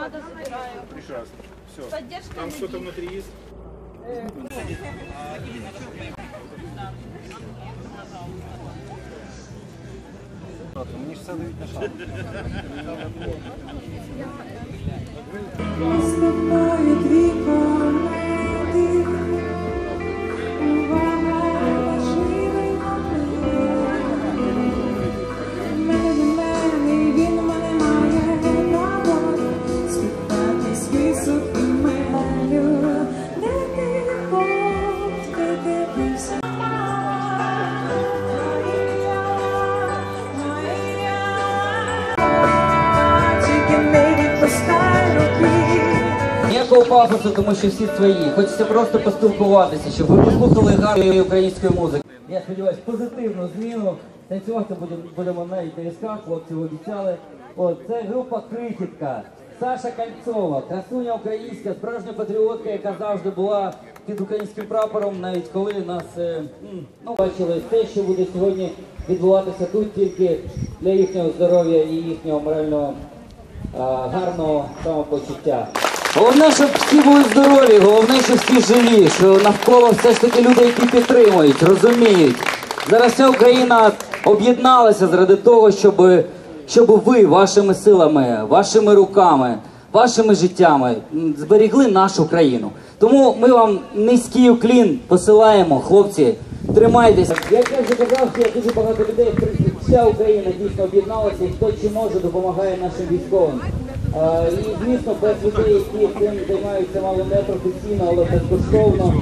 надо, забираю. Прекрасно. Все. Поддержка Там что-то внутри есть? Мені ж все дають на шаг. Ніякого пафосу, тому що всі свої. Хочеться просто поспілкуватися, щоб ви послухали гарної української музики. Я сподіваюся, позитивну зміну. Танцювати будемо, будемо на візках, хлопці обіцяли. От, це група Крихітка. Саша Кальцова, красуня українська, справжня патріотка, яка завжди була під українським прапором, навіть коли нас е, ну, бачили те, що буде сьогодні відбуватися тут тільки для їхнього здоров'я і їхнього морального а, гарного самопочуття. Головне, щоб всі були здорові, головне, щоб всі живі, що навколо все ж таки люди, які підтримують, розуміють. Зараз вся Україна об'єдналася заради того, щоб, щоб ви вашими силами, вашими руками, вашими життями зберегли нашу країну. Тому ми вам низький уклін посилаємо, хлопці. Тримайтеся. Як я вже казав, що дуже багато людей, вся Україна дійсно об'єдналася, і хто чи може допомагає нашим військовим. А, і звісно, без людей, які цим займаються мало не професійно, але безкоштовно.